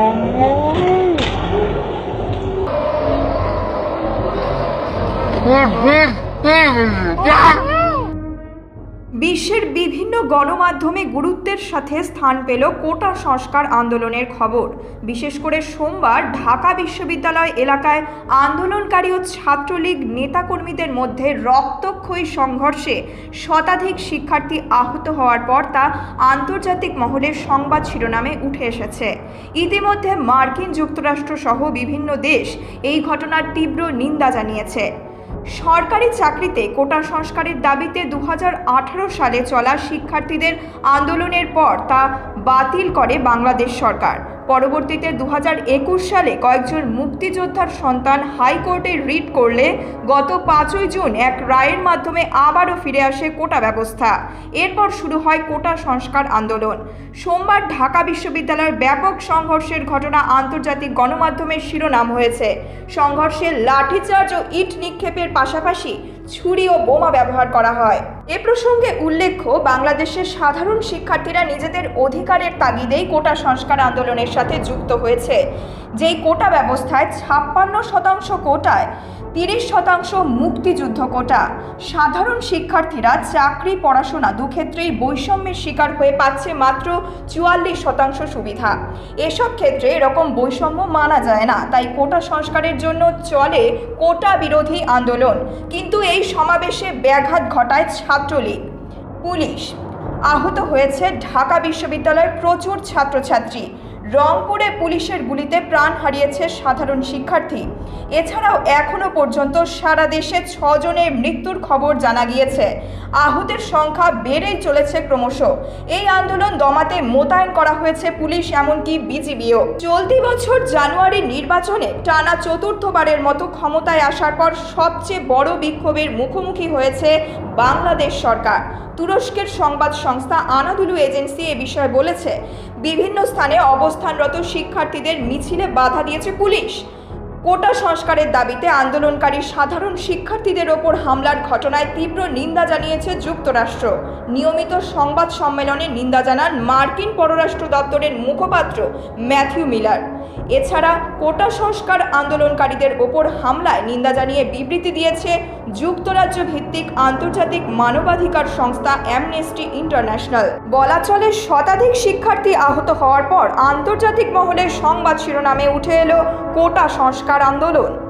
Mm-hmm. বিশ্বের বিভিন্ন গণমাধ্যমে গুরুত্বের সাথে স্থান পেল কোটা সংস্কার আন্দোলনের খবর। বিশেষ করে সোমবার ঢাকা বিশ্ববিদ্যালয় এলাকায় আন্দোলনকারী ও ছাত্রলীগ নেতাকর্মীদের মধ্যে রক্তক্ষয়ী সংঘর্ষে শতাধিক শিক্ষার্থী আহত হওয়ার পর তা আন্তর্জাতিক মহলের সংবাদ শিরোনামে উঠে এসেছে। ইতিমধ্যে মার্কিন যুক্তরাষ্ট্র সহ বিভিন্ন দেশ এই ঘটনার তীব্র নিন্দা জানিয়েছে। সরকারি চাকরিতে কোটা সংস্কারের দাবিতে দু হাজার আঠারো সালে চলা শিক্ষার্থীদের আন্দোলনের পর তা বাতিল করে বাংলাদেশ সরকার। পরবর্তীতে দু হাজার একুশ সালে কয়েকজন মুক্তিযোদ্ধার সন্তান হাইকোর্টে রিট করলে গত পাঁচই জুন এক রায়ের মাধ্যমে আবারও ফিরে আসে কোটা ব্যবস্থা। এরপর শুরু হয় কোটা সংস্কার আন্দোলন। সোমবার ঢাকা বিশ্ববিদ্যালয়ের ব্যাপক সংঘর্ষের ঘটনা আন্তর্জাতিক গণমাধ্যমের শিরোনাম হয়েছে। সংঘর্ষে লাঠিচার্জ ও ইট নিক্ষেপের পাশাপাশি ছুরি ও বোমা ব্যবহার করা হয়। এ প্রসঙ্গে উল্লেখ্য, বাংলাদেশের সাধারণ শিক্ষার্থীরা নিজেদের অধিকারের তাগিদেই কোটা সংস্কার আন্দোলনের সাথে যুক্ত হয়েছে। যেই কোটা ব্যবস্থায় ছাপ্পান্ন শতাংশ কোটায় তিরিশ শতাংশ মুক্তিযুদ্ধ কোটা। সাধারণ শিক্ষার্থীরা চাকরি, পড়াশোনা দুক্ষেত্রেই বৈষম্যের শিকার হয়ে পাচ্ছে মাত্র চুয়াল্লিশ শতাংশ সুবিধা। এসব ক্ষেত্রে এরকম বৈষম্য মানা যায় না, তাই কোটা সংস্কারের জন্য চলে কোটা বিরোধী আন্দোলন। কিন্তু এই সমাবেশে ব্যাঘাত ঘটায় ছাত্রলীগ। পুলিশ। আহত হয়েছে ঢাকা বিশ্ববিদ্যালয়ের প্রচুর ছাত্রছাত্রী। রংপুরে পুলিশের গুলিতে প্রাণ হারিয়েছে সাধারণ শিক্ষার্থী। এছাড়াও এখনও পর্যন্ত সারা দেশে ছজনের মৃত্যুর খবর জানা গিয়েছে। আহতের সংখ্যা বেড়েই চলেছে ক্রমশ। এই আন্দোলন দমাতে মোতায়েন করা হয়েছে পুলিশ, এমনকি বিজিবিও। চলতি বছর জানুয়ারি নির্বাচনে টানা চতুর্থবারের মতো ক্ষমতায় আসার পর সবচেয়ে বড় বিক্ষোভের মুখোমুখি হয়েছে বাংলাদেশ সরকার। তুরস্কের সংবাদ সংস্থা আনাদুলু এজেন্সি এ বিষয়ে বলেছে বিভিন্ন স্থানে অবস্থানরত শিক্ষার্থীদের মিছিলে বাধা দিয়েছে পুলিশ। কোটা সংস্কারের দাবিতে আন্দোলনকারী সাধারণ শিক্ষার্থীদের ওপর হামলার ঘটনায় তীব্র নিন্দা জানিয়েছে যুক্তরাষ্ট্র। নিয়মিত সংবাদ সম্মেলনে নিন্দা জানান মার্কিন পররাষ্ট্র দপ্তরের মুখপাত্র ম্যাথিউ মিলার। এছাড়া কোটা সংস্কার আন্দোলনকারীদের ওপর হামলায় নিন্দা জানিয়ে বিবৃতি দিয়েছে যুক্তরাজ্য ভিত্তিক আন্তর্জাতিক মানবাধিকার সংস্থা অ্যামনেস্টি ইন্টারন্যাশনাল। বলা চলে শতাধিক শিক্ষার্থী আহত হওয়ার পর আন্তর্জাতিক মহলে সংবাদ শিরোনামে উঠে এলো কোটা সংস্কার আন্দোলন